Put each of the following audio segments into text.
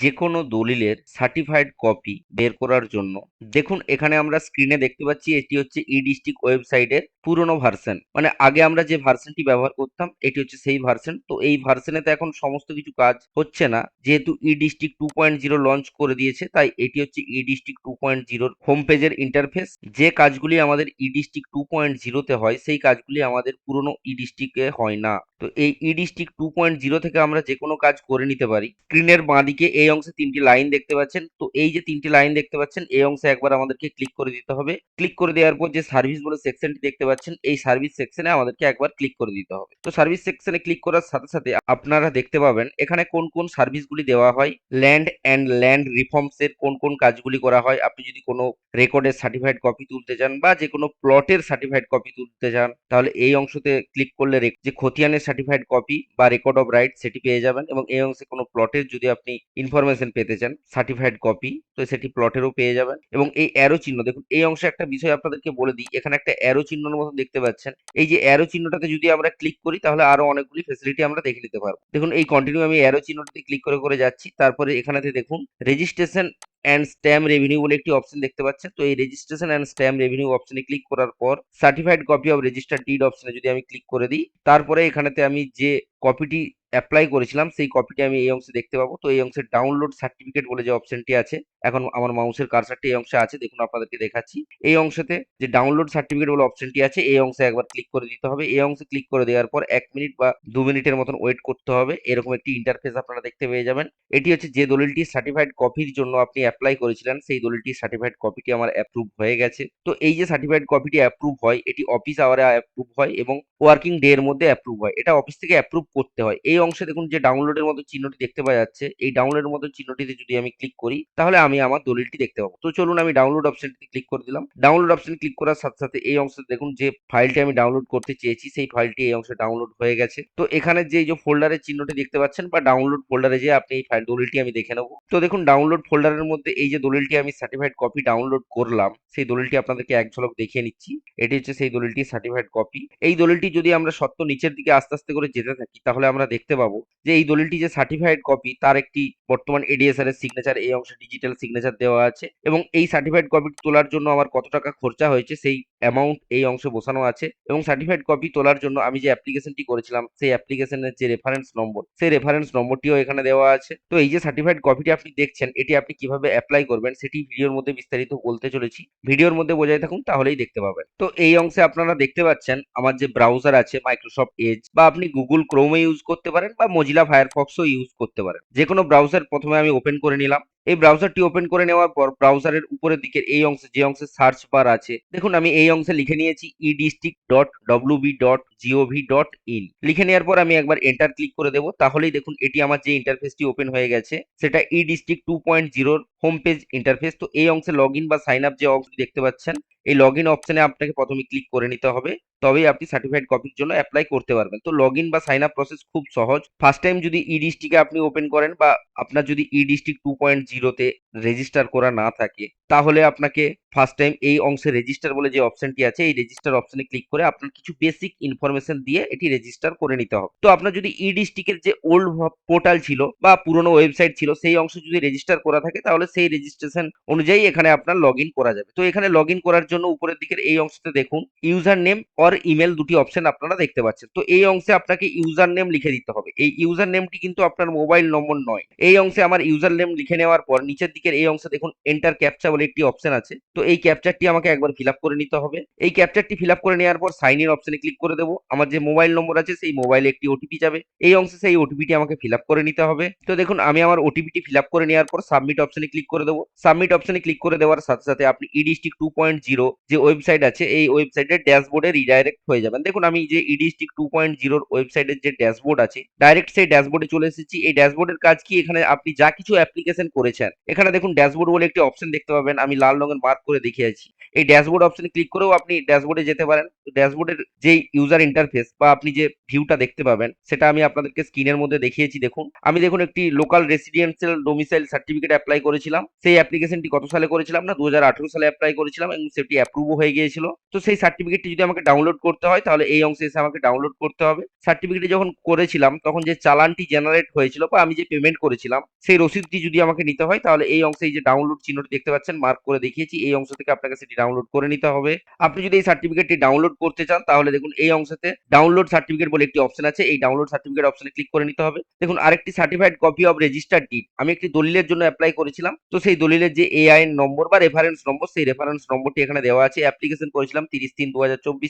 যে কোনো দলিলের সার্টিফাইড কপি বের করার জন্য। দেখুন, এখানে আমরা স্ক্রিনে দেখতে পাচ্ছি, এটি হচ্ছে ই ডিস্ট্রিক্ট ওয়েবসাইটের পুরনো ভার্সন মানে আগে আমরা যে ভার্সনটি ব্যবহার করতাম, এটি হচ্ছে সেই ভার্সন তো এই ভার্সনে তো এখন সমস্ত কিছু কাজ হচ্ছে না। যেহেতু e district two point zero launch করে দিয়েছে, তাই এটি হচ্ছে ই ডিস্ট্রিক্ট টু পয়েন্ট জিরোর হোম পেজের ইন্টারফেস যে কাজগুলি আমাদের ই ডিস্ট্রিক্ট টু পয়েন্ট জিরোতে হয়, সেই কাজগুলি আমাদের পুরনো ই ডিস্ট্রিক্টে হয় না। তো এই ই টু পয়েন্ট জিরো থেকে আমরা যে কোনো কাজ করে নিতে পারি। স্ক্রিনের বাঁদিকে এই অংশে তিনটি লাইন দেখতে পাচ্ছেন। তো এই যে তিনটি লাইন দেখতে পাচ্ছেন, এই অংশে একবার আমাদেরকে ক্লিক করে দিতে হবে। ক্লিক করে দেওয়ার পর যে সার্ভিস বলে সেকশনটি দেখতে পাচ্ছেন, এই সার্ভিস সেকশনে আমাদেরকে একবার ক্লিক করে দিতে হবে। তো সার্ভিস সেকশনে ক্লিক করার সাথে সাথে আপনারা দেখতে পাবেন, এখানে কোন কোন সার্ভিসগুলি দেওয়া হয়। ল্যান্ড অ্যান্ড ল্যান্ড রিফর্মস এর কোন কোন কাজগুলি করা হয়। আপনি যদি কোনো রেকর্ডের সার্টিফাইড কপি তুলতে চান বা যে কোনো প্লটের সার্টিফাইড কপি তুলতে চান, তাহলে এই অংশতে ক্লিক করলে যে খতিয়ানের সার্টিফাইড কপি বা রেকর্ড অফ রাইট সেটি পেয়ে যাবেন এবং এই অংশে কোনো প্লটের যদি আপনি ইনফরমেশন পেতে চান সার্টিফাইড কপি তো সেটি প্লটেরও পেয়ে যাবেন। এবং এই অ্যারো চিহ্ন, দেখুন, এই অংশে একটা বিষয় আপনাদেরকে বলে দিই, এখানে একটা অ্যারো চিহ্নের মতো দেখতে পাচ্ছেন। এই যে অ্যারো চিহ্নটাতে যদি আমরা ক্লিক করি, তাহলে আরও অনেকগুলি ফেসিলিটি আমরা দেখে নিতে পারব। দেখুন, এই কন্টিনিউ আমি অ্যারো চিহ্নটাতে ক্লিক করে করে যাচ্ছি। তারপরে এখানেতে দেখুন রেজিস্ট্রেশন অ্যান্ড স্ট্যাম্প রেভিনিউ বলে একটি অপশন দেখতে পাচ্ছেন। তো এই রেজিস্ট্রেশন অ্যান্ড স্ট্যাম্প রেভিনিউ অপশনে ক্লিক করার পর certified copy of register deed অপশনে যদি আমি ক্লিক করে দিই, তারপরে এখানেতে আমি যে কপিটি অ্যাপ্লাই করেছিলাম, সেই কপিটি আমি এই অংশে দেখতে পাবো। তো এই অংশে ডাউনলোড সার্টিফিকেট বলে যে অপশনটি আছে, এখন আমার মাউসের কারসারটি এই অংশে আছে, দেখুন আপনাদেরকে দেখাচ্ছি। এই অংশেতে যে ডাউনলোড সার্টিফিকেট বলে অপশনটি আছে, এই অংশে একবার ক্লিক করে দিতে হবে। এই অংশে ক্লিক করে দেওয়ার পর এক মিনিট বা দু মিনিটের মতন ওয়েট করতে হবে। এরকম একটি ইন্টারফেস আপনারা দেখতে পেয়ে যাবেন। এটি হচ্ছে যে দলিলটি সার্টিফাইড কপির জন্য আপনি অ্যাপ্লাই করেছিলেন, সেই দলিলটির সার্টিফাইড কপিটি আমার অ্যাপ্রুভ হয়ে গেছে। তো এই যে সার্টিফাইড কপিটি অ্যাপ্রুভ হয়, এটি অফিস আওয়ারে অ্যাপ্রুভ হয় এবং ওয়ার্কিং ডে এর মধ্যে অ্যাপ্রুভ হয়। এটা অফিস থেকে অ্যাপ্রুভ করতে হয়। এই অংশে দেখুন যে ডাউনলোডের মতো চিহ্নটি দেখতে পাওয়া যাচ্ছে, এই ডাউনলোডের মতো চিহ্নটিতে যদি আমি ক্লিক করি, তাহলে আমি আমার দলিলটি দেখতে পাবো। তো চলুন আমি ডাউনলোড অপশনটিতে ক্লিক করে দিলাম। ডাউনলোড অপশন ক্লিক করার সাথে সাথে এই অংশে দেখুন যে ফাইলটি আমি ডাউনলোড করতে চেয়েছি, সেই ফাইলটি এই অংশে ডাউনলোড হয়ে গেছে। তো এখানে যে, এই যে ফোল্ডারের চিহ্নটি দেখতে পাচ্ছেন বা ডাউনলোড ফোল্ডারে যে আপনি এই ফাইল দলিলটি আমি দেখে নেব। তো দেখুন ডাউনলোড ফোল্ডারের মধ্যে এই যে দলিলটি আমি সার্টিফাইড কপি ডাউনলোড করলাম, সেই দলিলটি আপনাদেরকে এক ঝলক দেখিয়ে নিচ্ছি। এটি হচ্ছে সেই দলিলটি সার্টিফাইড কপি এই দলিলটি যদি আমরা সত্য নিচের দিকে আস্তে আস্তে করে যেতে থাকি, তাহলে আমরা দেখতে পাবো যে এই দলিলটি যে সার্টিফাইড কপি তার একটি বর্তমান এডিএসআর এর সিগনেচার এই অংশে ডিজিটাল সিগনেচার দেওয়া আছে এবং এই সার্টিফাইড কপি তোলার জন্য আমার কত টাকা খরচা হয়েছে সেই অ্যামাউন্ট এই অংশে বসানো আছে এবং সার্টিফাইড কপি তোলার জন্য আমি যে অ্যাপ্লিকেশনটি করেছিলাম, সেই অ্যাপ্লিকেশনের যে রেফারেন্স নম্বর সেই রেফারেন্স নম্বরটিও এখানে দেওয়া আছে। তো এই যে সার্টিফাইড কপিটি আপনি দেখছেন, এটি আপনি কীভাবে অ্যাপ্লাই করবেন সেটি ভিডিওর মধ্যে বিস্তারিত বলতে চলেছি। ভিডিওর মধ্যে বোঝাই থাকুন, তাহলেই দেখতে পাবেন। তো এই অংশে আপনারা দেখতে পাচ্ছেন, আমার যে ব্রাউজার আছে মাইক্রোসফট এজ বা আপনি গুগল ক্রোমে ইউজ করতে পারেন বা মজিলা ফায়ারফক্সও ইউজ করতে পারেন। যে কোনো ব্রাউজার প্রথমে আমি ওপেন করে নিলাম। এই ব্রাউজারটি ওপেন করে নেওয়ার পর ব্রাউজারের উপরের দিকের এই অংশে যে অংশে সার্চ বার আছে, দেখুন আমি এই অংশে লিখে নিয়েছি e district dot WB dot GOV dot in লিখে নেওয়ার পর আমি একবার এন্টার ক্লিক করে দেবো। তাহলেই দেখুন এটি আমার যে ইন্টারফেসটি ওপেন হয়ে গেছে, সেটা ই ডিস্ট্রিক্ট টু পয়েন্ট জিরোর হোম পেজ ইন্টারফেস তো এই অংশে লগ বা সাইন আপ যে অংশ দেখতে পাচ্ছেন, এই লগ ইন অপশনে আপনাকে প্রথমে ক্লিক করে নিতে হবে, তবেই আপনি সার্টিফাইড কপির জন্য অ্যাপ্লাই করতে পারবেন। তো লগ ইন বা সাইন আপ প্রসেস খুব সহজ। ফার্স্ট টাইম যদি ই ডিস্ট্রিক্টে আপনি ওপেন করেন বা আপনার যদি ই ডিস্ট্রিক্ট টু পয়েন্ট জিরোতে রেজিস্টার করা না থাকে, তাহলে আপনাকে ফার্স্ট টাইম এই অংশে রেজিস্টার বলে যে অপশনটি আছে, এই রেজিস্টার অপশনে ক্লিক করে আপনার কিছু বেসিক ইনফরমেশন দিয়ে এটি রেজিস্টার করে নিতে হবে। তো আপনার যদি ই ডিস্ট্রিক্টের যে ওল্ড পোর্টাল ছিল বা পুরনো ওয়েবসাইট ছিল, সেই অংশ যদি রেজিস্টার করা থাকে, তাহলে সেই রেজিস্ট্রেশন অনুযায়ী এখানে আপনার লগ করা যাবে। তো এখানে লগ করার জন্য উপরের দিকের এই অংশতে দেখুন ইউজার নেম অর ইমেল দুটি অপশন আপনারা দেখতে পাচ্ছেন। তো এই অংশে আপনাকে ইউজার নেম লিখে দিতে হবে। এই ইউজার নেমটি কিন্তু আপনার মোবাইল নম্বর নয়। এই অংশে আমার ইউজার নেম লিখে নেওয়ার পর নিচের দিকের এই অংশে দেখুন এন্টার ক্যাপচা বলে একটি অপশন আছে। তো এই ক্যাপচারটি আমাকে একবার ফিল করে নিতে হবে। এই ক্যাপচারটি ফিল করে নেওয়ার পর সাইন ইন অপশনে ক্লিক করে দেবো। আমার যে মোবাইল নম্বর আছে, সেই মোবাইলে একটি ওটিপি যাবে। এই অংশে সেই ওটিপিটি আমাকে ফিল করে নিতে হবে। তো দেখুন, আমি আমার ওটিপিটি ফিল করে নেওয়ার পর সাবমিট অপশনে ক্লিক করে দেবো। সাবমিট অপশনে ক্লিক করে দেওয়ার সাথে সাথে আপনি e district two point zero যে ওয়েবসাইট আছে, এই ওয়েবসাইটের ড্যাশবোর্ডে রিডাইরেক্ট হয়ে যাবেন। দেখুন, আমি যে ই ডিস্ট্রিক্ট টু পয়েন্ট জিরোর ওয়েবসাইটের যে ড্যাশবোর্ড আছে ডাইরেক্ট সেই ড্যাশবোর্ডে চলে এসেছি। এই ড্যাশবোর্ডের কাজ কি? এখানে আপনি যা কিছু অ্যাপ্লিকেশন করেছেন, এখানে দেখুন ড্যাশবোর্ড বলে একটি অপশন দেখতে পাবেন। আমি লাল রঙের মার্ক করে দেখিয়েছি। এই ড্যাশবোর্ড অপশনে ক্লিক করেও আপনি ড্যাশবোর্ডে যেতে পারেন। ড্যাশবোর্ডের যে ইউজার ইন্টারফেস বা আপনি যে ভিউটা দেখতে পাবেন, সেটা আমি আপনাদেরকে স্ক্রিনের মধ্যে দেখিয়েছি। দেখুন, আমি দেখুন একটি local residential domicile certificate apply করেছিলাম। সেই অ্যাপ্লিকেশনটি কত সালে করেছিলাম না দু হাজার আঠারো সালে অ্যাপ্লাই করেছিলাম এবং সেটি অ্যাপ্রুভও হয়ে গিয়েছিল। তো সেই সার্টিফিকেটটি যদি আমাকে ডাউনলোড করতে হয়, তাহলে এই অংশে এসে আমাকে ডাউনলোড করতে হবে। সার্টিফিকেটটি যখন করেছিলাম, তখন যে চালানটি জেনারেট হয়েছিল বা আমি যে পেমেন্ট করেছিলাম, সেই রসিদটি যদি আমাকে নিতে হয়, তাহলে এই অংশে এই যে ডাউনলোড চিহ্নটি দেখতে পাচ্ছেন মার্ক করে দেখিয়েছি, এই অংশ থেকে আপনাকে সেটি ডাউনলোড করে নিতে হবে। আপনি যদি এই সার্টিফিকেটটি ডাউনলোড করতে চান, তাহলে দেখুন এই অংশতে ডাউনলোড সার্টিফিকেট বলে একটি অপশন আছে, এই ডাউনলোড সার্টিফিকেট অপশনে ক্লিক করে নিতে হবে। দেখুন, আরেকটি certified copy of registered deed আমি একটি দলিলের জন্য অ্যাপ্লাই করেছিলাম তো সেই দলিলের যে এআইএন নম্বর বা রেফারেন্স নম্বর, সেই রেফারেন্স নম্বরটি এখানে দেওয়া আছে। অ্যাপ্লিকেশন করেছিলাম তিরিশ তিন দু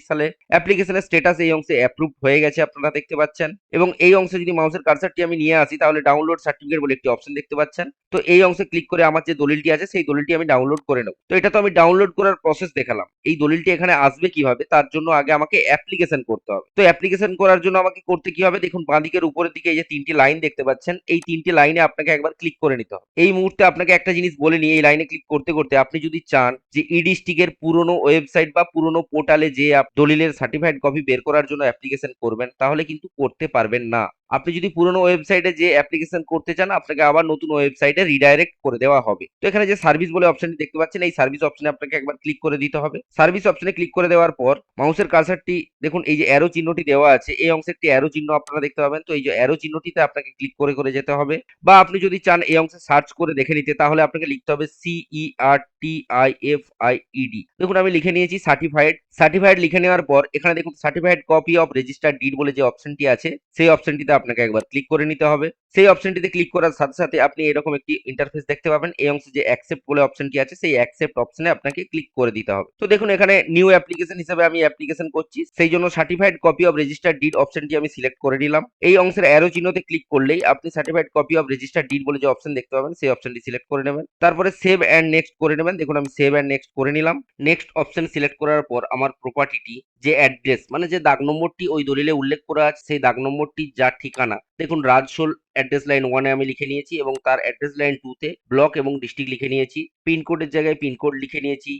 সালে। অ্যাপ্লিকেশনের স্ট্যাটাস এই অংশে অ্যাপ্রুভ হয়ে গেছে আপনারা দেখতে পাচ্ছেন। এবং এই অংশে যদি মাউসের কার্সারটি আমি নিয়ে আসি, তাহলে ডাউনলোড সার্টিফিকেট বলে একটি অপশন দেখতে পাচ্ছেন। তো এই অংশে ক্লিক করে আমার যে দলিলটি আছে, সেই দলিলটি আমি ডাউনলোড করে নেব। তো এটা তো আমি ডাউনলোড করার প্রসেস দেখালাম। এই দলিলটি এখানে আসবে কীভাবে, তার জন্য আগে আমাকে অ্যাপ্লিকেশন করতে হবে। তো অ্যাপ্লিকেশন করার জন্য আমাকে করতে কি হবে? দেখুন, বাঁদিকের উপরের দিকে এই যে তিনটি লাইন দেখতে পাচ্ছেন, এই তিনটি লাইনে আপনাকে একবার ক্লিক করে নিতে হবে। এই মুহূর্তে আপনাকে একটা জিনিস বলে নিই, এই লাইনে ক্লিক করতে করতে আপনি যদি চান যে ইডিস্টিক এর পুরনো ওয়েবসাইট বা পুরনো পোর্টালে যে দলিলের সার্টিফাইড কপি বের করার জন্য অ্যাপ্লিকেশন করবেন, তাহলে কিন্তু করতে পারবেন না। আপনি যদি পুরনো ওয়েবসাইটে যে অ্যাপ্লিকেশন করতে চান, আপনাকে আবার নতুন ওয়েবসাইটে রিডাইরেক্ট করে দেওয়া হবে। তো এখানে যে সার্ভিস বলে অপশনটি দেখতে পাচ্ছেন, এই সার্ভিস অপশনে আপনাকে একবার ক্লিক করে দিতে হবে। সার্ভিস অপশনে ক্লিক করে দেওয়ার পর মাউসের কার্সারটি দেখুন এই যে অ্যারো চিহ্নটি দেওয়া আছে, এই অংশে একটি অ্যারো চিহ্ন আপনারা দেখতে পাবেন। তো এই যে অ্যারো চিহ্নটিতে আপনাকে ক্লিক করে করে যেতে হবে। বা আপনি যদি চান এই অংশে সার্চ করে দেখে নিতে, তাহলে আপনাকে লিখতে হবে C E R T I F I E D দেখুন, আমি লিখে নিয়েছি সার্টিফাইড সার্টিফাইড লিখে নেওয়ার পর, এখানে দেখুন certified copy of registered deed বলে যে অপশনটি আছে, সেই অপশনটিতে আপনাকে একবার ক্লিক করে নিতে হবে। সেই অপশনটিতে ক্লিক করার সাথে সাথে আপনি এরকম একটি ইন্টারফেস দেখতে পাবেন। এই অংশে যে অ্যাকসেপ্ট বলে অপশনটি আছে, সেই অ্যাকসেপ্ট অপশনে আপনাকে ক্লিক করে দিতে হবে। তো দেখুন, এখানে নিউ অ্যাপ্লিকেশন হিসেবে আমি অ্যাপ্লিকেশন করছি। সেই জন্য certified copy of registered deed অপশনটি আমি সিলেক্ট করে নিলাম। এই অংশের অ্যারো চিহ্নতে ক্লিক করলেই আপনি certified copy of register deed বলে যে অপশন দেখতে পাবেন, সেই অপশনটি সিলেক্ট করে নেবেন। তারপরে সেভ অ্যান্ড নেক্সট করে নেবেন। দেখুন, আমি সেভ অ্যান্ড নেক্সট করে নিলাম। নেক্সট অপশন সিলেক্ট করার পর আমার প্রপার্টিটি যে অ্যাড্রেস মানে যে দাগ নম্বরটি ওই দলিলে উল্লেখ করা আছে, সেই দাগ নম্বরটি যা ঠিকানা। দেখুন, রাজশোল অ্যাড্রেস লাইন ওয়ানে আমি লিখে নিয়েছি এবং তার অ্যাড্রেস লাইন টুতে ব্লক এবং ডিস্ট্রিক্ট লিখে নিয়েছি। পিনকোডের জায়গায় পিনকোড লিখে নিয়েছি।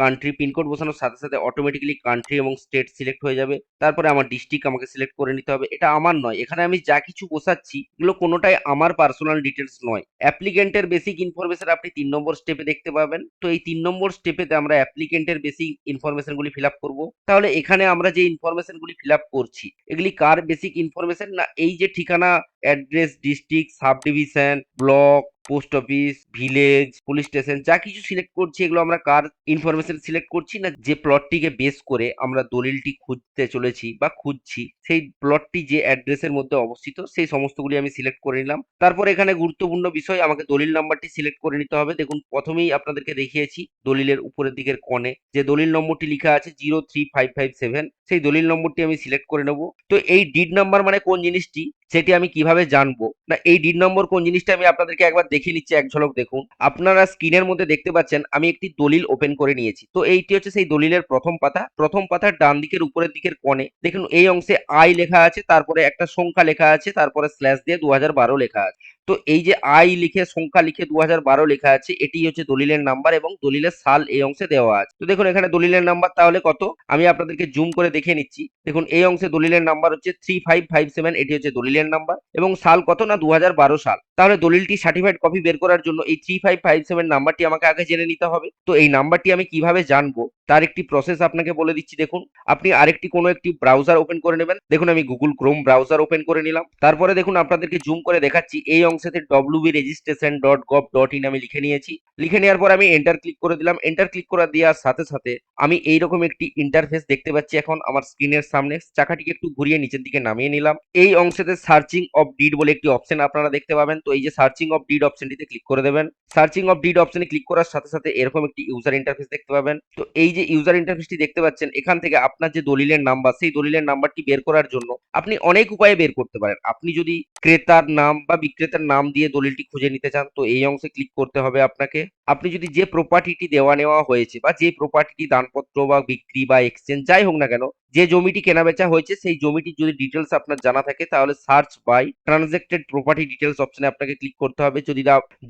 কান্ট্রি পিনকোড বসানোর সাথে সাথে অটোমেটিক্যালি কান্ট্রি এবং স্টেট সিলেক্ট হয়ে যাবে। তারপরে আমার ডিস্ট্রিক্ট আমাকে সিলেক্ট করে নিতে হবে। এটা আমার নয়। এখানে আমি যা কিছু বসাচ্ছি, এগুলো কোনোটাই আমার পার্সোনাল ডিটেলস নয়। অ্যাপ্লিকেন্টের বেসিক ইনফরমেশন আপনি তিন নম্বর স্টেপে দেখতে পাবেন। তো এই তিন নম্বর স্টেপেতে আমরা অ্যাপ্লিকেন্টের বেসিক ইনফরমেশনগুলি ফিল আপ করব। তাহলে এখানে আমরা যে ইনফরমেশনগুলি ফিল আপ করছি, এগুলি কার বেসিক ইনফরমেশন না, এই যে ঠিকানা address, district subdivision block, post office, village, police station, যা কিছু সিলেক্ট করছি, এগুলো আমরা কার ইনফরমেশন সিলেক্ট করছি না, যে প্লটটিকে বেস করে আমরা দলিলটি খুঁজতে চলেছি বা খুঁজছি, সেই প্লটটি যে অ্যাড্রেসের মধ্যে অবস্থিত, সেই সমস্তগুলি আমি সিলেক্ট করে নিলাম। তারপর এখানে গুরুত্বপূর্ণ বিষয়, আমাকে দলিল নাম্বারটি সিলেক্ট করে নিতে হবে। দেখুন, প্রথমেই আপনাদেরকে দেখিয়েছি দলিলের উপরের দিকের কোণে, যে দলিল নম্বরটি লেখা আছে zero three five five seven, সেই দলিল নম্বরটি আমি সিলেক্ট করে নেব। তো এই ডিড নাম্বার মানে কোন জিনিসটি? সেটি আমি কীভাবে জানব? না, এই ডিড নম্বর কোন জিনিসটা আমি আপনাদেরকে একবার দেখিয়ে নিচ্ছি, এক ঝলক দেখুন। আপনারা স্ক্রিনের মধ্যে দেখতে পাচ্ছেন, আমি একটি দলিল ওপেন করে নিয়েছি। তো এইটি হচ্ছে সেই দলিলের প্রথম পাতা। প্রথম পাতার ডান দিকের উপরের দিকের কোণে, দেখুন এই অংশে আই লেখা আছে, তারপরে একটা সংখ্যা লেখা আছে, তারপরে স্ল্যাশ দিয়ে দু হাজার বারো লেখা আছে। তো এই যে আই লিখে, সংখ্যা লিখে দু হাজার বারো লেখা আছে, এটি হচ্ছে দলিলের নাম্বার এবং দলিলের সাল এই অংশে দেওয়া আছে। তো দেখুন, এখানে দলিলের নাম্বার তাহলে কত? আমি আপনাদেরকে জুম করে দেখে নিচ্ছি। দেখুন, এই অংশে দলিলের নাম্বার হচ্ছে থ্রি ফাইভ ফাইভ সেভেন এটি হচ্ছে দলিলের নাম্বার এবং সাল কত না? দুহাজার বারো সাল। তাহলে দলিলটি সার্টিফাইড কপি বের করার জন্য এই থ্রি ফাইভ ফাইভ সেভেন নাম্বারটি আমাকে আগে জেনে নিতে হবে। তো এই নাম্বারটি আমি কীভাবে জানব? তার একটি প্রসেস আপনাকে বলে দিচ্ছি, দেখুন। আপনি আরেকটি কোনো একটি ব্রাউজার ওপেন করে নেবেন। দেখুন, আমি গুগল ক্রোম ব্রাউজার ওপেন করে নিলাম। তারপরে দেখুন, আপনাদেরকে জুম করে দেখাচ্ছি। এই অংশেতে WB registration dot gov dot in আমি লিখে নিয়েছি। লিখে নেওয়ার পর আমি এন্টার ক্লিক করে দিলাম। এন্টার ক্লিক করে দেওয়ার সাথে সাথে আমি এইরকম একটি ইন্টারফেস দেখতে পাচ্ছি এখন আমার স্ক্রিনের সামনে। চাকাটিকে একটু ঘুরিয়ে নিচের দিকে নামিয়ে নিলাম। এই অংশেতে সার্চিং অফ ডিড বলে একটি অপশন আপনারা দেখতে পাবেন। তো এই যে সার্চিং অফ ডিড অপশনটিতে ক্লিক করে দেবেন। সার্চিং অফ ডিড অপশনে ক্লিক করার সাথে সাথে এরকম একটি ইউজার ইন্টারফেস দেখতে পাবেন। তো এই যে ইউজার ইন্টারফেসটি দেখতে পাচ্ছেন, এখান থেকে আপনার যে দলিলের নাম্বার, সেই দলিলের নাম্বারটি বের করার জন্য আপনি অনেক উপায়ে বের করতে পারেন। আপনি যদি ক্রেতার নাম বা বিক্রেতার নাম দিয়ে দলিলটি খুঁজে নিতে চান, তো এই অংশে ক্লিক করতে হবে আপনাকে। আপনি যদি যে প্রপার্টিটি দেওয়া নেওয়া হয়েছে বা যে প্রপার্টিটি দানপত্র বা বিক্রি বা এক্সচেঞ্জ যাই হোক না কেন যে জমিটি কেনাবেচা হয়েছে, সেই জমিটির যদি ডিটেলস আপনার জানা থাকে, তাহলে search by transacted property details অপশনে আপনাকে ক্লিক করতে হবে। যদি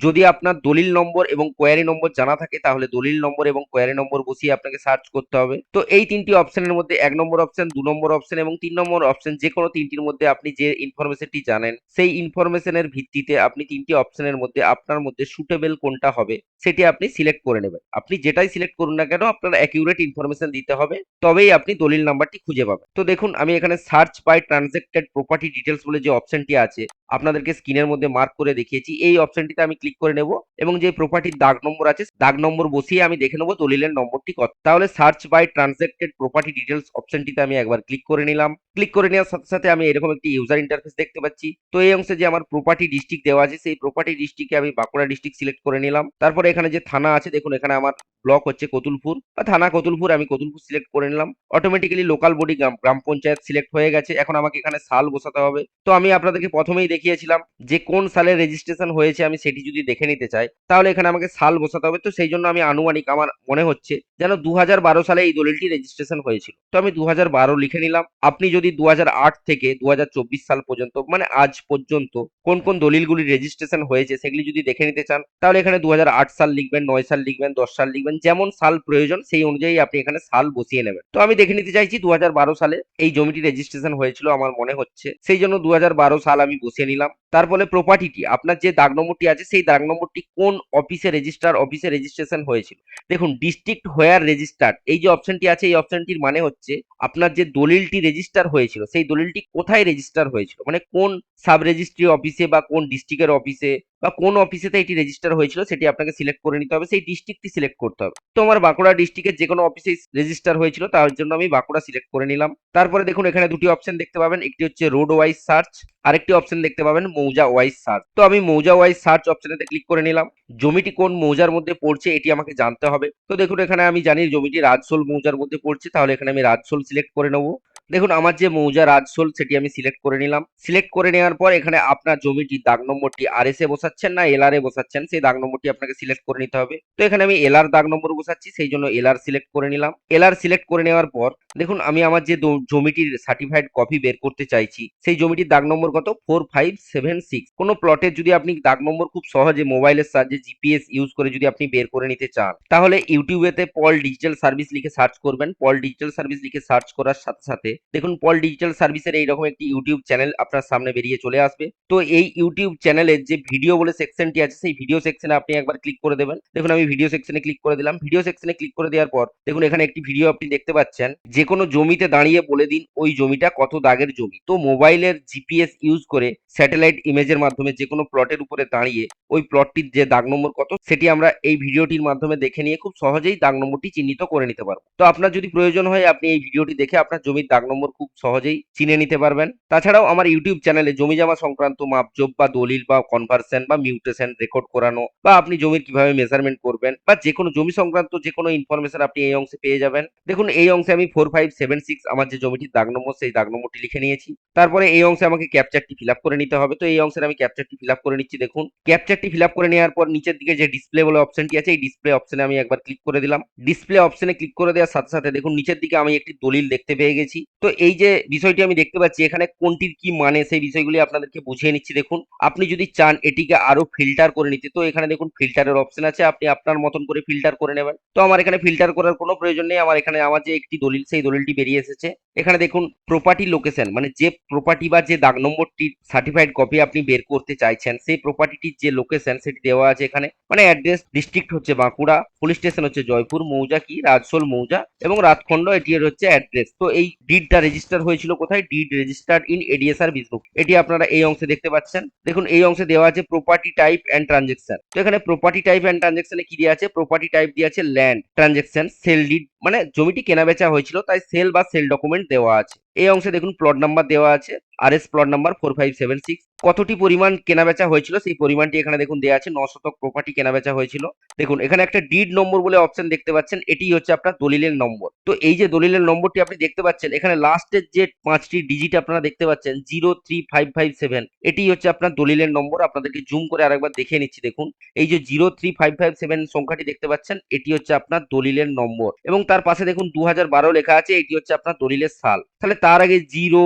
যদি আপনার দলিল নম্বর এবং কোয়ারি নম্বর জানা থাকে, তাহলে দলিল নম্বর এবং কোয়ারি নম্বর বসিয়ে আপনাকে সার্চ করতে হবে। তো এই তিনটি অপশনের মধ্যে এক নম্বর অপশন দু নম্বর অপশন এবং তিন নম্বর অপশন যে কোনো তিনটির মধ্যে আপনি যে ইনফরমেশনটি জানেন, সেই ইনফরমেশনের ভিত্তিতে আপনি তিনটি অপশনের মধ্যে, আপনার মধ্যে সুটেবল কোনটা হবে, সেটি আপনি সিলেক্ট করে নেবেন। আপনি যেটাই সিলেক্ট করুন না কেন, আপনার অ্যাকিউরেট ইনফরমেশন দিতে হবে। তবেই আপনি দলিল নাম্বারটি খুঁজে পাবেন তো দেখুন, আমি এখানে search by transacted property details বলে যে অপশনটি আছে আপনাদেরকে স্ক্রিনের মধ্যে মার্ক করে দেখিয়েছি। এই অপশনটিতে আমি ক্লিক করে নেব এবং যে প্রপার্টির দাগ নম্বর আছে, দাগ নম্বর বসিয়ে আমি দেখে নেব দলিলের নম্বরটি কত। তাহলে search by transacted property details অপশনটিতে আমি একবার ক্লিক করে নিলাম। ক্লিক করে নেওয়ার সাথে সাথে আমি এরকম একটি ইউজার ইন্টারফেস দেখতে পাচ্ছি। তো এই অংশে যে আমার প্রপার্টি ডিস্ট্রিক্ট দেওয়া আছে, সেই প্রপার্টি ডিস্ট্রিক্টে আমি বাঁকুড়া ডিস্ট্রিক্ট সিলেক্ট করে নিলাম। তারপরে এখানে যে থানা আছে, দেখুন এখানে আমার ব্লক হচ্ছে কতুলপুর। বা থানা কতুলপুর আমি কতুলপুর সিলেক্ট করে নিলাম। অটোমেটিক্যালি লোকাল বডি গ্রাম গ্রাম পঞ্চায়েত সিলেক্ট হয়ে গেছে। এখন আমাকে এখানে সাল বসাতে হবে। তো আমি আপনাদেরকে প্রথমেই দেখিয়েছিলাম যে কোন সালে রেজিস্ট্রেশন হয়েছে আমি সেটি যদি দেখে নিতে চাই, তাহলে এখানে আমাকে সাল বসাতে হবে। তো সেই জন্য আমি আনুমানিক আমার মনে হচ্ছে যেন দুহাজার বারো সালে এই দলিলটি রেজিস্ট্রেশন হয়েছিল। তো আমি দুহাজার বারো লিখে নিলাম। আপনি যদি দুহাজার আট থেকে দুহাজার চব্বিশ সাল পর্যন্ত মানে আজ পর্যন্ত কোন কোন দলিলগুলি রেজিস্ট্রেশন হয়েছে সেগুলি যদি দেখে নিতে চান, তাহলে এখানে দু হাজার আট সাল লিখবেন, নয় সাল লিখবেন, দশ সাল লিখবেন, যেমন সাল প্রয়োজন সেই অনুযায়ী আপনি এখানে সাল বসিয়ে নেবেন। তো আমি দেখে নিতে চাইছি দু হাজার বারো সালে এই জমিটি রেজিস্ট্রেশন হয়েছিল আমার মনে হচ্ছে। সেই জন্য দু হাজার বারো সাল আমি বসিয়ে వెళ్ళాం নিলাম তারপরে প্রপার্টিটি আপনার যে দাগ নম্বরটি আছে, সেই দাগ নম্বরটি কোন অফিসে রেজিস্টার অফিসে রেজিস্ট্রেশন হয়েছিল? দেখুন ডিস্ট্রিক্ট হোয়ার রেজিস্টার্ড এই যে অপশনটি আছে, এই অপশনটির মানে হচ্ছে আপনার যে দলিলটি রেজিস্টার হয়েছিল, সেই দলিলটি কোথায় রেজিস্টার হয়েছিল? মানে কোন সাব রেজিস্ট্রি অফিসে বা কোন ডিস্ট্রিক্টের অফিসে বা কোন অফিসেতে এটি রেজিস্টার হয়েছিল, সেটি আপনাকে সিলেক্ট করে নিতে হবে, সেই ডিস্ট্রিক্টটি সিলেক্ট করতে হবে। তো আমার বাঁকুড়া ডিস্ট্রিক্টের যে কোনো অফিসে রেজিস্টার হয়েছিল, তার জন্য আমি বাঁকুড়া সিলেক্ট করে নিলাম। তারপরে দেখুন, এখানে দুটি অপশন দেখতে পাবেন, একটি হচ্ছে রোড ওয়াইজ সার্চ আরেকটি অপশন দেখতে পাবেন মৌজা ওয়াইজ সার্চ তো আমি মৌজা ওয়াইজ সার্চ অপশনেতে ক্লিক করে নিলাম। জমিটি কোন মৌজার মধ্যে পড়ছে এটি আমাকে জানতে হবে। তো দেখুন, এখানে আমি জানি জমিটি রাজসোল মৌজার মধ্যে পড়ছে। তাহলে এখানে আমি রাজসোল সিলেক্ট করে নেব। দেখুন, আমার যে মৌজা রাজসোল সেটি আমি সিলেক্ট করে নিলাম। সিলেক্ট করে নেওয়ার পর এখানে আপনার জমিটি, দাগ নম্বরটি আর এস এ বসাচ্ছেন না এল আর এ বসাচ্ছেন, সেই দাগ নম্বরটি আপনাকে সিলেক্ট করে নিতে হবে। তো এখানে আমি এল আর দাগ নম্বর বসাচ্ছি, সেই জন্য এল আর সিলেক্ট করে নিলাম। এল আর সিলেক্ট করে নেওয়ার পর, দেখুন, আমি আমার যে জমিটির সার্টিফাইড কপি বের করতে চাইছি, সেই জমিটির দাগ নম্বর কত? ফোর ফাইভ সেভেন সিক্স কোনো প্লটের যদি আপনি দাগ নম্বর খুব সহজে মোবাইলের সাহায্যে জিপিএস ইউজ করে যদি আপনি বের করে নিতে চান, তাহলে ইউটিউবেতে পল ডিজিটাল সার্ভিস লিখে সার্চ করবেন। পল ডিজিটাল সার্ভিস লিখে সার্চ করার সাথে সাথে দেখুন পল ডিজিটাল সার্ভিসের এইরকম একটি ইউটিউব চ্যানেল আপনার সামনে বেরিয়ে চলে আসবে। তো এই ইউটিউব চ্যানেলের যে ভিডিও বলে সেকশনটি আছে, সেই ভিডিও সেকশনে আপনি একবার ক্লিক করে দেবেন। দেখুন, আমি ভিডিও সেকশনে ক্লিক করে দিলাম। ভিডিও সেকশনে ক্লিক করে দেওয়ার পর, দেখুন, এখানে একটি ভিডিও আপনি দেখতে পাচ্ছেন। যে কোনো জমিতে দাঁড়িয়ে বলে দিন ওই জমিটা কত দাগের জমি। তো মোবাইলের জিপিএস ইউজ করে স্যাটেলাইট ইমেজের মাধ্যমে যে কোনো প্লটের উপরে দাঁড়িয়ে ওই প্লটটির যে দাগ নম্বর কত, সেটি আমরা এই ভিডিওটির মাধ্যমে দেখে নিয়ে খুব সহজেই দাগ নম্বরটি চিহ্নিত করে নিতে পারব। তো আপনার যদি প্রয়োজন হয়, আপনি এই ভিডিওটি দেখে আপনার জমির দাগ নম্বর খুব সহজেই চিনে নিতে পারবেন। তাছাড়াও আমার ইউটিউব চ্যানেলে জমি জমা সংক্রান্ত মাপজোপ বা দলিল বা কনভার্সন বা মিউটেশন রেকর্ড করানো বা আপনি জমির কীভাবে মেজারমেন্ট করবেন বা যে কোনো জমি সংক্রান্ত যে কোনো ইনফরমেশন আপনি এই অংশে পেয়ে যাবেন। দেখুন, এই অংশে আমি ফোর ফাইভ সেভেন সিক্স আমার যে জমিটির দাগ নম্বর, সেই দাগ নম্বরটি লিখে নিয়েছি। তারপরে এই অংশে আমাকে ক্যাপচারটি ফিল করে নিতে হবে। তো এই অংশের আমি ক্যাপচারটি ফিল করে নিচ্ছি, দেখুন। ক্যাপচারটি ফিল করে নেওয়ার পর নিচের দিকে যে ডিসপ্লে বলে অপশনটি আছে, এই ডিসপ্লে অপশনে আমি একবার ক্লিক করে দিলাম। ডিসপ্লে অপশনে ক্লিক করে দেওয়ার সাথে সাথে, দেখুন, নিচের দিকে আমি একটি দলিল দেখতে পেয়ে গেছি। তো এই যে বিষয়টি আমি দেখতে পাচ্ছি, এখানে কোনটির কি মানে সেই বিষয়গুলি আপনাদেরকে বুঝিয়ে নিচ্ছি। দেখুন, আপনি যদি চান এটিকে আরও ফিল্টার করে নিতে, তো এখানে দেখুন ফিল্টারের অপশন আছে, আপনি আপনার মতন করে ফিল্টার করে নেবেন। তো আমার এখানে ফিল্টার করার কোনো প্রয়োজন নেই, আমার এখানে আমার যে একটি দলিল, সেই দলিলটি বেরিয়ে এসেছে। এখানে দেখুন প্রপার্টি লোকেশন মানে যে প্রপার্টি বা যে দাগ নম্বরটির সার্টিফাইড কপি আপনি বের করতে চাইছেন, সেই প্রপার্টিটির যে লোকেশন সেটি দেওয়া আছে এখানে। মানে অ্যাড্রেস ডিস্ট্রিক্ট হচ্ছে বাঁকুড়া পুলিশ স্টেশন হচ্ছে জয়পুর, মৌজা কি? রাজসোল মৌজা এবং রাজখণ্ড, এটি হচ্ছে অ্যাড্রেস তো এই ডিডটা রেজিস্টার হয়েছিল কোথায়? ডিড রেজিস্টার্ড ইন এডিএসআর বিজবুক এটি আপনারা এই অংশে দেখতে পাচ্ছেন। দেখুন, এই অংশে দেওয়া আছে প্রপার্টি টাইপ অ্যান্ড ট্রানজেকশন তো এখানে প্রপার্টি টাইপ অ্যান্ড ট্রানজেকশনে কি দেওয়া আছে? প্রপার্টি টাইপ দিয়ে আছে ল্যান্ড ট্রানজেকশন সেল ডিড মানে জমিটি কেনা বেচা হয়েছিল, তাই সেল বা সেল ডকুমেন্ট দেওয়া আছে। এই অংশে দেখুন প্লট নাম্বার দেওয়া আছে R S plot number four five seven six কতটি পরিমাণ কেনাবেচা হয়েছিল, সেই পরিমাণটি এখানে দেখুন দেওয়া আছে ন শতক প্রপার্টি কেনাবেচা হয়েছিল। দেখুন, এখানে একটা ডিড নম্বর বলে অপশন দেখতে পাচ্ছেন, এটি হচ্ছে আপনার দলিলের নম্বর তো এই যে দলিলের নম্বরটি আপনি দেখতে পাচ্ছেন, এখানে লাস্টের যে পাঁচটি ডিজিট আপনারা দেখতে পাচ্ছেন zero three five five seven এটি হচ্ছে আপনার দলিলের নম্বর আপনাদেরকে জুম করে আরেকবার দেখে নিচ্ছি, দেখুন। এই যে zero three five five seven সংখ্যাটি দেখতে পাচ্ছেন, এটি হচ্ছে আপনার দলিলের নম্বর এবং তার পাশে দেখুন দু হাজার বারো লেখা আছে, এটি হচ্ছে আপনার দলিলের সাল। তাহলে তার আগে জিরো,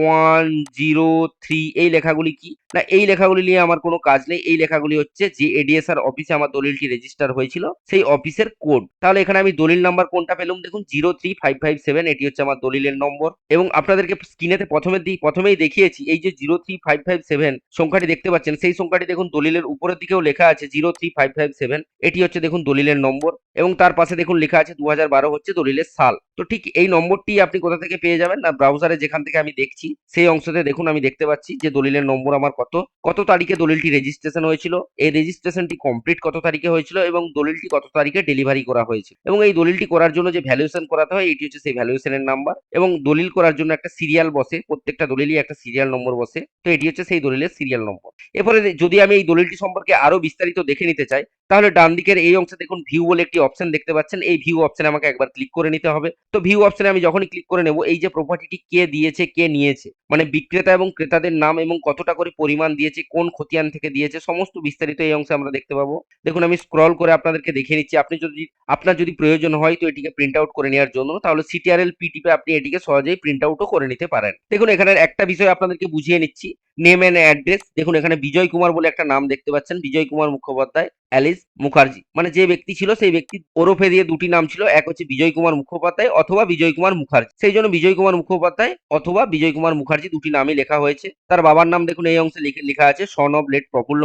ওয়ান, জিরো, থ্রি, এই লেখাগুলি কি? না, এই লেখাগুলি নিয়ে আমার কোনো কাজ নেই। এই লেখাগুলি হচ্ছে যে এডিএসআর অফিসে আমার দলিলটি রেজিস্টার হয়েছিল, সেই অফিসের কোড তাহলে এখানে আমি দলিল নাম্বার কোনটা পেলাম? দেখুন zero, three, five five, seven, এটি হচ্ছে আমার দলিলের নম্বর। এবং আপনাদেরকে স্ক্রিনেতে প্রথমে প্রথমেই দেখিয়েছি, এই যে zero, three, five five, seven সংখ্যাটি দেখতে পাচ্ছেন, সেই সংখ্যাটি দেখুন দলিলের উপরের দিকেও লেখা আছে, zero, three, five five, seven, এটি হচ্ছে দেখুন দলিলের নম্বর। এবং তার পাশে দেখুন লেখা আছে দু হাজার বারো হচ্ছে দলিলের সাল। তো ঠিক এই নম্বরটি আপনি কোথা থেকে পেয়ে যাবেন? না ব্রাউজারে যেখান থেকে আমি দেখছি, সেই অংশতে দেখুন আমি দেখতে পাচ্ছি যে দলিলের নম্বর আমার কত। কত তারিখে দলিলটি রেজিস্ট্রেশন হয়েছিল? এই রেজিস্ট্রেশনটি কমপ্লিট কত তারিখে হয়েছিল এবং দলিলটি কত তারিখে ডেলিভারি করা হয়েছিল এবং এই দলিলটি করার জন্য যে ভ্যালুয়েশন করাতে হয়, এটি হচ্ছে সেই ভ্যালুয়েশনের নাম্বার এবং দলিল করার জন্য একটা সিরিয়াল বসে, প্রত্যেকটা দলিলই একটা সিরিয়াল নম্বর বসে। তো এটি হচ্ছে সেই দলিলের সিরিয়াল নম্বর এরপরে যদি আমি এই দলিলটি সম্পর্কে আরও বিস্তারিত দেখে নিতে চাই, তাহলে ডান দিকের এই অংশে দেখুন ভিউ বলে একটি অপশন দেখতে পাচ্ছেন। এই ভিউ অপশনে আমাকে ক্লিক করে নিতে হবে। তো ভিউ অপশনে আমি যখনই ক্লিক করে নেব, এই যে প্রপার্টিটি কে দিয়েছে, কে নিয়েছে মানে বিক্রেতা এবং ক্রেতাদের নাম এবং কতটা করে পরিমাণ দিয়েছে, কোন খতিয়ান থেকে দিয়েছে, সমস্ত বিস্তারিত এই অংশে আমরা দেখতে পাবো। দেখুন, আমি স্ক্রল করে আপনাদেরকে দেখিয়ে নিচ্ছি, আপনি যদি, আপনার যদি প্রয়োজন হয় তো এটিকে প্রিন্ট আউট করে নেওয়ার জন্য, তাহলে সিটিআরএল পিটিপে আপনি এটিকে সহজেই প্রিন্ট আউটও করে নিতে পারেন। দেখুন এখানে একটা বিষয় আপনাদেরকে বুঝিয়ে নিচ্ছি নেম এন্ড অ্যাড্রেস দেখুন, এখানে বিজয় কুমার বলে একটা নাম দেখতে পাচ্ছেন, বিজয় কুমার মুখোপাধ্যায়, অ্যালিস মুখার্জি মানে যে ব্যক্তি ছিল সেই ব্যক্তি ওরফে দিয়ে দুটি নাম ছিল, এক হচ্ছে বিজয় কুমার মুখোপাধ্যায় অথবা বিজয় কুমার মুখার্জি। সেই জন্য বিজয় কুমার মুখোপাধ্যায় অথবা বিজয় কুমার মুখার্জি দুটি নামে লেখা হয়েছে। তার বাবার নাম দেখুন, এই অংশে লেখা আছে son of late Prafulla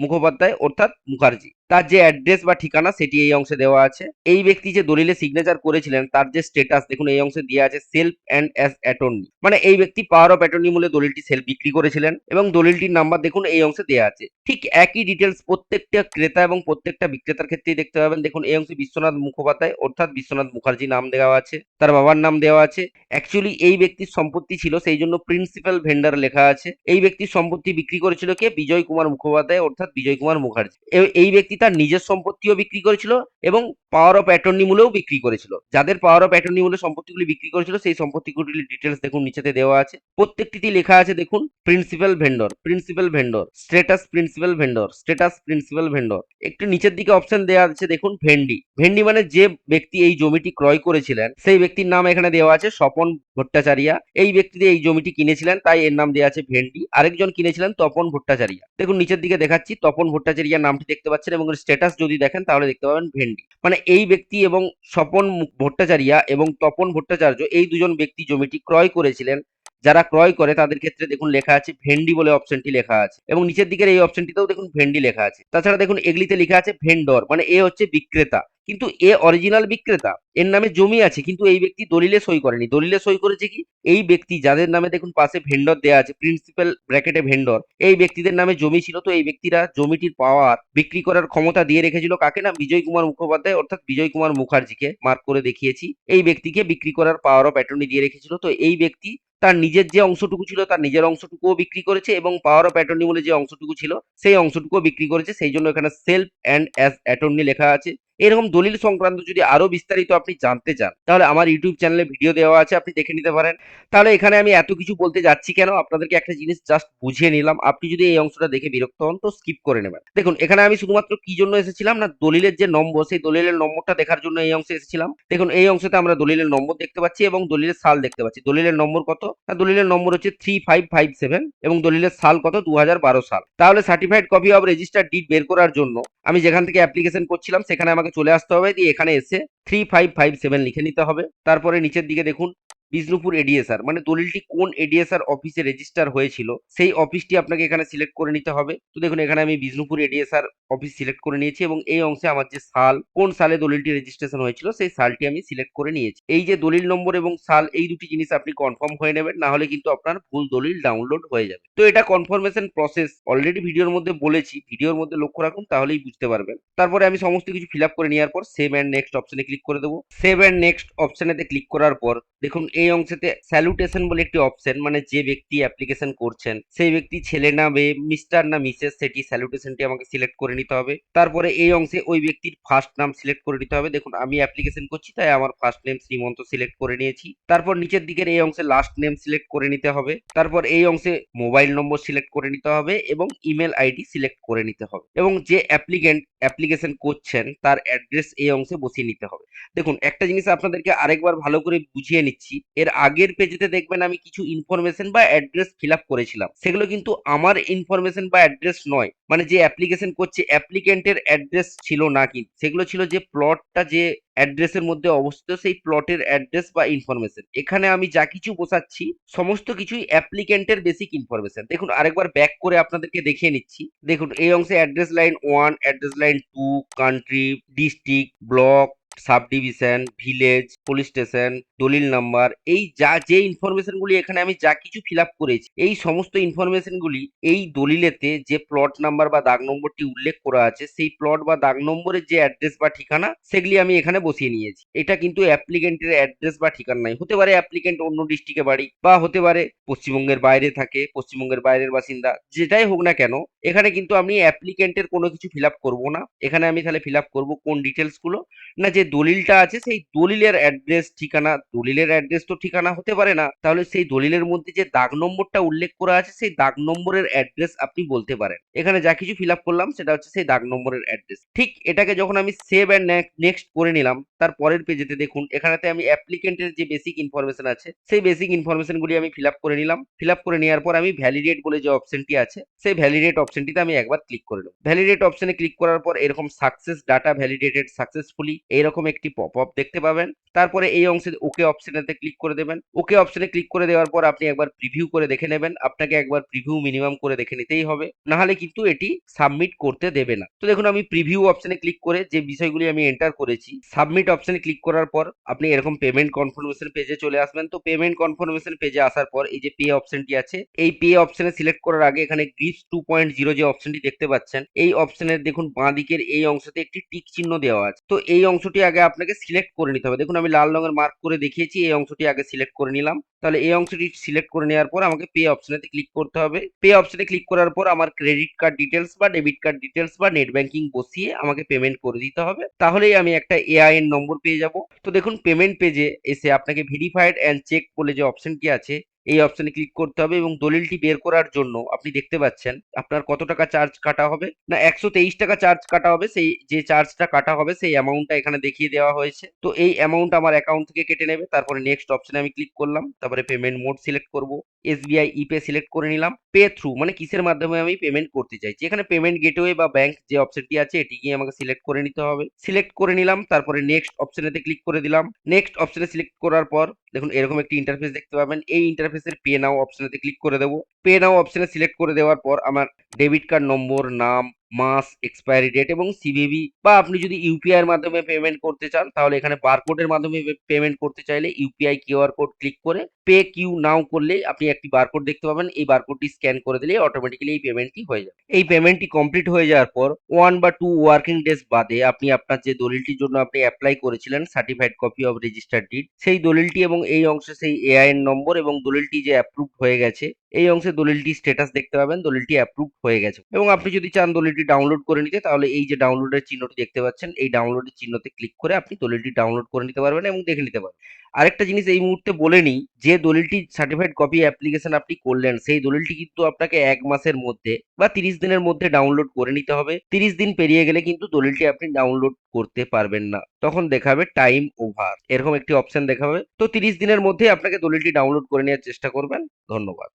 Mukhopadhyay অর্থাৎ মুখার্জি। তার যে অ্যাড্রেস বা ঠিকানা সেটি এই অংশে দেওয়া আছে। এই ব্যক্তি যে দলিলে সিগনেচার করেছিলেন, তার যে স্টেটাস দেখুন এই অংশে দেওয়া আছে সেলফ অ্যান্ড অ্যাজ অ্যাটর্নি মানে এই ব্যক্তি পাওয়ার অফ অ্যাটর্নি মূলে দলিলটি সেলফ বিক্রি করেছিলেন এবং দলিলটির নাম্বার দেখুন এই অংশে দেওয়া আছে। ঠিক একই ডিটেলস প্রত্যেকটা ক্রেতা এবং প্রত্যেকটা বিক্রেতার ক্ষেত্রেই দেখতে পাবেন। দেখুন এই অংশে বিশ্বনাথ মুখোপাধ্যায়, অর্থাৎ বিশ্বনাথ মুখার্জি নাম দেওয়া আছে, তার বাবার নাম দেওয়া আছে। অ্যাকচুয়ালি এই ব্যক্তির সম্পত্তি ছিল, সেই জন্য প্রিন্সিপাল ভেন্ডার লেখা আছে। এই ব্যক্তির সম্পত্তি বিক্রি করেছিল কে? বিজয় কুমার মুখোপাধ্যায়, অর্থাৎ বিজয় কুমার মুখার্জি। এই ব্যক্তি তার নিজের সম্পত্তিও বিক্রি করেছিল এবং পাওয়ার অফ অ্যাটর্নি মূলেও বিক্রি করেছিল। যাদের পাওয়ার অফ অ্যাটর্নি মূলে সম্পত্তিগুলি বিক্রি করেছিল, সেই সম্পত্তিগুলির ডিটেলস দেখুন, নিচেতে দেওয়া আছে। প্রত্যেকটিতে লেখা আছে, দেখুন principal vendor principal vendor status principal vendor status principal vendor একটু নিচের দিকে অপশন দেওয়া আছে, দেখুন ভেন্ডি ভেন্ডি মানে যে ব্যক্তি এই জমিটি ক্রয় করেছিলেন, সেই ব্যক্তির নাম এখানে দেওয়া আছে, স্বপন ভট্টাচারিয়া। এই ব্যক্তি এই জমিটি কিনেছিলেন, তাই এর নাম দেওয়া আছে ভেন্ডি আরেকজন কিনেছিলেন, তপন ভট্টাচারিয়া। দেখুন, নিচের দিকে দেখাচ্ছি, তপন ভট্টাচারিয়া নামটি দেখতে পাচ্ছেন এবং স্ট্যাটাস যদি দেখেন, তাহলে দেখতে পাবেন ভেন্ডি। মানে এই ব্যক্তি এবং স্বপন ভট্টাচারিয়া এবং তপন ভট্টাচার্য এই দুজন ব্যক্তি জমিটি ক্রয় করেছিলেন যারা ক্রয় করে তাদের ক্ষেত্রে দেখুন লেখা আছে ভেন্ডি বলে অপশনটি লেখা আছে। এবং নিচের দিকের এই অপশনটিতেও দেখুন ভেন্ডি লেখা আছে। তাছাড়া দেখুন এগুলিতে লেখা আছে ভেন্ডর মানে এ হচ্ছে বিক্রেতা। কিন্তু এ অরিজিনাল বিক্রেতা, এর নামে জমি আছে, কিন্তু এই ব্যক্তি দলিলে সই করেনি। দলিলে সই করেছে কি? এই ব্যক্তি যাদের নামে দেখুন পাশে ভেন্ডর দেওয়া আছে প্রিন্সিপাল ব্র্যাকেটে ভেন্ডর, এই ব্যক্তিদের নামে জমি ছিল তো এই ব্যক্তিরা জমিটির পাওয়ার বিক্রি করার ক্ষমতা দিয়ে রেখেছিল কাকে না? বিজয় কুমার মুখোপাধ্যায়, অর্থাৎ বিজয় কুমার মুখার্জিকে মার্ক করে দেখিয়েছি। এই ব্যক্তিকে বিক্রি করার পাওয়ার অফ দিয়ে রেখেছিল তো এই ব্যক্তি তার নিজের যে অংশটুকু ছিল তার নিজের অংশটুকুও বিক্রি করেছে এবং পাওয়ার অফ অ্যাটর্নি বলে যে অংশটুকু ছিল, সেই অংশটুকুও বিক্রি করেছে। সেই জন্য এখানে সেলফ অ্যান্ড অ্যাজ অ্যাটর্নি লেখা আছে। এরকম দলিল সংক্রান্ত যদি আরও বিস্তারিত আপনি জানতে চান, তাহলে আমার ইউটিউব চ্যানেলে ভিডিও দেওয়া আছে, আপনি দেখে নিতে পারেন। তাহলে এখানে আমি এত কিছু বলতে যাচ্ছি কেন, আপনাদেরকে একটা জিনিস জাস্ট বুঝিয়ে নিলাম। আপনি যদি এই অংশটা দেখে বিরক্ত হন, তো স্কিপ করে নেবেন। দেখুন, এখানে আমি শুধুমাত্র কি জন্য এসেছিলাম না, দলিলের যে নম্বর, সেই দলিলের নম্বরটা দেখার জন্য এই অংশে এসেছিলাম। দেখুন, এই অংশতে আমরা দলিলের নম্বর দেখতে পাচ্ছি এবং দলিলের সাল দেখতে পাচ্ছি। দলিলের নম্বর কত? না দলিলের নম্বর হচ্ছে থ্রি ফাইভ ফাইভ সেভেন এবং দলিলের সাল কত? দু হাজার বারো সাল। তাহলে certified copy of register deed বের করার জন্য আমি যেখান থেকে অ্যাপ্লিকেশন করছিলাম, সেখানে আমাকে চলে আসতে হবে, দিয়ে এখানে এসে থ্রি ফাইভ ফাইভ সেভেন লিখে নিতে হবে। তারপরে নিচের দিকে দেখুন। বিষ্ণুপুর এডিএসআর মানে দলিলটি কোন এডিএসআর অফিসে রেজিস্টার হয়েছিল, সেই অফিসটি আপনাকে এখানে সিলেক্ট করে নিতে হবে। তো দেখুন, এখানে আমি বিষ্ণুপুর এডিএসআর অফিস সিলেক্ট করে নিয়েছি এবং এই অংশে আমার যে সাল, কোন সালে দলিলটি রেজিস্ট্রেশন হয়েছিল, সেই সালটি আমি সিলেক্ট করে নিয়েছি। এই যে দলিল নম্বর এবং সাল, এই দুটি জিনিস আপনি কনফার্ম হয়ে নেবেন, না হলে কিন্তু আপনার ভুল দলিল ডাউনলোড হয়ে যাবে। তো এটা কনফার্মেশন প্রসেস অলরেডি ভিডিওর মধ্যে বলেছি, ভিডিওর মধ্যে লক্ষ্য রাখুন, তাহলেই বুঝতে পারবেন। তারপরে আমি সমস্ত কিছু ফিল আপ করে নেওয়ার পর সেভ অ্যান্ড নেক্সট অপশনে ক্লিক করে দেবো। সেভ অ্যান্ড নেক্সট অপশনেতে ক্লিক করার পর, দেখুন এই অংশেতে স্যালুটেশন বলে একটি অপশন মানে যে ব্যক্তি অ্যাপ্লিকেশন করছেন, সেই ব্যক্তি ছেলে না মেয়ে মিস্টার না মিসেস সেটি স্যালুটেশনটি আমাকে সিলেক্ট করে নিতে হবে। তারপরে এই অংশে ওই ব্যক্তির ফার্স্ট নাম সিলেক্ট করে নিতে হবে। দেখুন, আমি অ্যাপ্লিকেশন করছি, তাই আমার ফার্স্ট নেম শ্রীমন্ত সিলেক্ট করে নিয়েছি। তারপর নিচের দিকের এই অংশে লাস্ট নেম সিলেক্ট করে নিতে হবে। তারপর এই অংশে মোবাইল নম্বর সিলেক্ট করে নিতে হবে এবং ইমেল আইডি সিলেক্ট করে নিতে হবে। এবং যে অ্যাপ্লিকেন্ট অ্যাপ্লিকেশন করছেন, তার অ্যাড্রেস এই অংশে বসিয়ে নিতে হবে। দেখুন, একটা জিনিস আপনাদেরকে আরেকবার ভালো করে বুঝিয়ে নিচ্ছি। এর আগের পেজেতে দেখবেন আমি কিছু ইনফরমেশন বা অ্যাড্রেস ফিল আপ করেছিলাম। সেগুলো কিন্তু আমার ইনফরমেশন বা অ্যাড্রেস নয়। মানে যে অ্যাপ্লিকেশন করছে অ্যাপ্লিকেন্টের অ্যাড্রেস ছিল না কিন্তু। সেগুলো ছিল যে প্লটটা যে অ্যাড্রেসের মধ্যে অবস্থিত, সেই প্লটের অ্যাড্রেস বা ইনফরমেশন এখানে আমি যা কিছু বসাচ্ছি, সমস্ত কিছুই অ্যাপ্লিকেন্টের বেসিক ইনফরমেশন দেখুন, আরেকবার ব্যাক করে আপনাদেরকে দেখিয়ে নিচ্ছি। দেখুন, এই অংশে address line one address line two country district block subdivision village, police station, দলিল নাম্বার, এই যা, যে ইনফরমেশন গুলি এখানে আমি যা কিছু ফিল করেছি, এই সমস্ত ইনফরমেশন গুলি এই দলিলেতে যে প্লট নাম্বার বা দাগ নম্বরটি উল্লেখ করা আছে, সেই প্লট বা দাগ নম্বরের যে অ্যাড্রেস বা ঠিকানা, সেগুলি আমি এখানে বসিয়ে নিয়েছি। এটা কিন্তু অ্যাপ্লিকেন্টের অ্যাড্রেস বা ঠিকানা নাই। হতে পারে অ্যাপ্লিকেন্ট অন্য ডিস্ট্রিক্টে বাড়ি বা হতে পারে পশ্চিমবঙ্গের বাইরে থাকে, পশ্চিমবঙ্গের বাইরের বাসিন্দা, যেটাই হোক না কেন, এখানে কিন্তু আমি অ্যাপ্লিকেন্টের কোনো কিছু ফিল করব না। এখানে আমি তাহলে ফিল করব কোন ডিটেলসগুলো না যে দলিলটা আছে, সেই দলিলের অ্যাড্রেস ঠিকানা, দলিলের অ্যাড্রেস তো ঠিকানা হতে পারে না। তাহলে সেই দলিলের মধ্যে যে দাগ নম্বরটা উল্লেখ করা আছে, সেই দাগ নম্বরের অ্যাড্রেস আপনি বলতে পারেন। এখানে যা কিছু ফিল আপ করলাম, সেটা হচ্ছে সেই দাগ নম্বরের অ্যাড্রেস ঠিক এটাকে যখন আমি সেভ অ্যান্ড নেক্সট করে নিলাম, তার পরের পেজেতে দেখুন, এখানেতে আমি অ্যাপ্লিকেন্টের যে বেসিক ইনফরমেশন আছে, সেই বেসিক ইনফরমেশন গুলি আমি ফিল আপ করে নিলাম। ফিল আপ করে নেওয়ার পর আমি ভ্যালিডেট বলে যে অপশনটি আছে, সেই ভ্যালিডেট অপশনটিতে আমি একবার ক্লিক করে নেব। ভ্যালিডেট অপশনে ক্লিক করার পর এরকম সাকসেস ডাটা ভ্যালিডেটেড সাকসেসফুলি এইরকম একটি পপ আপ দেখতে পাবেন। তারপরে এই অংশে ওকে অপশনেতে ক্লিক করে দেবেন। ওকে অপশনে ক্লিক করে দেওয়ার পর আপনি একবার প্রিভিউ করে দেখে নেবেন। আপনাকে একবার প্রিভিউ মিনিমাম করে দেখে নিতেই হবে। না হলে কিন্তু এটি সাবমিট করতে দেবে না। তো দেখুন, আমি প্রিভিউ অপশনে ক্লিক করে যে বিষয়গুলি আমি এন্টার করেছি সাবমিট অপশনে ক্লিক করার পর আপনি এরকম পেমেন্ট কনফার্মেশন পেজে চলে আসবেন। তো পেমেন্ট কনফার্মেশন পেজে আসার পর এই যে পে অপশনটি আছে, এই পে অপশনে সিলেক্ট করার আগে এখানে গ্রিপস টু পয়েন্ট জিরো যে অপশনটি দেখতে পাচ্ছেন, এই অপশনের দেখুন বাঁ দিকের এই অংশতে একটি টিক চিহ্ন দেওয়া আছে। তো এই অংশটি আগে আপনাকে সিলেক্ট করে নিতে হবে। দেখুন, আমি লাল রঙের মার্ক করে দেখিয়েছি, এই অংশটি আগে সিলেক্ট করে নিলাম। তাহলে এই অংশটি সিলেক্ট করে নেওয়ার পর আমাকে পে অপশনেতে ক্লিক করতে হবে। পে অপশনে ক্লিক করার পর আমার ক্রেডিট কার্ড ডিটেলস বা ডেবিট কার্ড ডিটেলস বা নেট ব্যাংকিং বসিয়ে আমাকে পেমেন্ট করে দিতে হবে। তাহলেই আমি একটা এআইএন নম্বর পেয়ে যাব। তো দেখুন পেমেন্ট পেজে এসে আপনাকে ভেরিফাইড অ্যান্ড চেক বলে যে অপশনটি আছে এই অপশনে ক্লিক করতে হবে এবং দলিলটি বের করার জন্য আপনি দেখতে পাচ্ছেন আপনার কত টাকা চার্জ কাটা হবে? না, একশো তেইশ টাকা চার্জ কাটা হবে, সেই যে চার্জটা কাটা হবে, সেই অ্যামাউন্টটা এখানে দেখিয়ে দেওয়া হয়েছে। তো এই অ্যামাউন্ট আমার অ্যাকাউন্ট থেকে কেটে নেবে, তারপরে নেক্সট অপশনে আমি ক্লিক করলাম, তারপরে পেমেন্ট মোড সিলেক্ট করব। এসবিআই ইপে সিলেক্ট করে নিলাম। পে থ্রু মানে কিসের মাধ্যমে আমি পেমেন্ট করতে চাইছি? এখানে পেমেন্ট গেটওয়ে বা ব্যাংক যে অপশনটি আছে এটি গিয়ে আমাকে সিলেক্ট করে নিতে হবে। সিলেক্ট করে নিলাম, তারপরে নেক্সট অপশনেতে ক্লিক করে দিলাম। নেক্সট অপশনে সিলেক্ট করার পর, দেখুন এরকম একটি ইন্টারফেস দেখতে পাবেন। এই ইন্টারফেসের পে নাও অপশনেতে ক্লিক করে দেবো। পে নাও অপশনে সিলেক্ট করে দেওয়ার পর, আমার ডেবিট কার্ড নম্বর নাম মাস এক্সপায়ারি ডেট এবং সিভিভি বা আপনি যদি ইউপিআই এর মাধ্যমে পেমেন্ট করতে চান, তাহলে এখানে বারকোডের মাধ্যমে পেমেন্ট করতে চাইলে ইউপিআই কিউআর কোড ক্লিক করে পে কিউ নাও করলে আপনি একটি বারকোড দেখতে পাবেন। এই বারকোডটি স্ক্যান করে দিলে অটোমেটিক্যালি এই পেমেন্টটি হয়ে যাবে। এই পেমেন্টটি কমপ্লিট হয়ে যাওয়ার পর ওয়ান বা টু ওয়ার্কিং ডেজ বাদে আপনি আপনার যে দলিলটির জন্য আপনি অ্যাপ্লাই করেছিলেন certified copy of registered deed সেই দলিলটি এবং এই অংশে সেই এআইএন নম্বর এবং দলিলটি যে অ্যাপ্রুভ হয়ে গেছে, এই অংশে দলিলটি স্ট্যাটাস দেখতে পাবেন, দলিলটি অ্যাপ্রুভ হয়ে গেছে। এবং আপনি যদি চান দলিলটি ডাউনলোড করে নিতে, তাহলে এই যে ডাউনলোডের চিহ্নটি দেখতে পাচ্ছেন, এই ডাউনলোডের চিহ্নতে ক্লিক করে আপনি দলিলটি ডাউনলোড করে নিতে পারবেন এবং দেখে নিতে পারবেন। আরেকটা জিনিস এই মুহূর্তে বলে নিই, যে দলিলটি সার্টিফাইড কপি অ্যাপ্লিকেশন আপনি করলেন, সেই দলিলটি কিন্তু আপনাকে এক মাসের মধ্যে বা তিরিশ দিনের মধ্যে ডাউনলোড করে নিতে হবে। তিরিশ দিন পেরিয়ে গেলে কিন্তু দলিলটি আপনি ডাউনলোড করতে পারবেন না। তখন দেখাবে টাইম ওভার এরকম একটি অপশন দেখাবে। তো তিরিশ দিনের মধ্যে আপনাকে দলিলটি ডাউনলোড করে নেওয়ার চেষ্টা করবেন। ধন্যবাদ।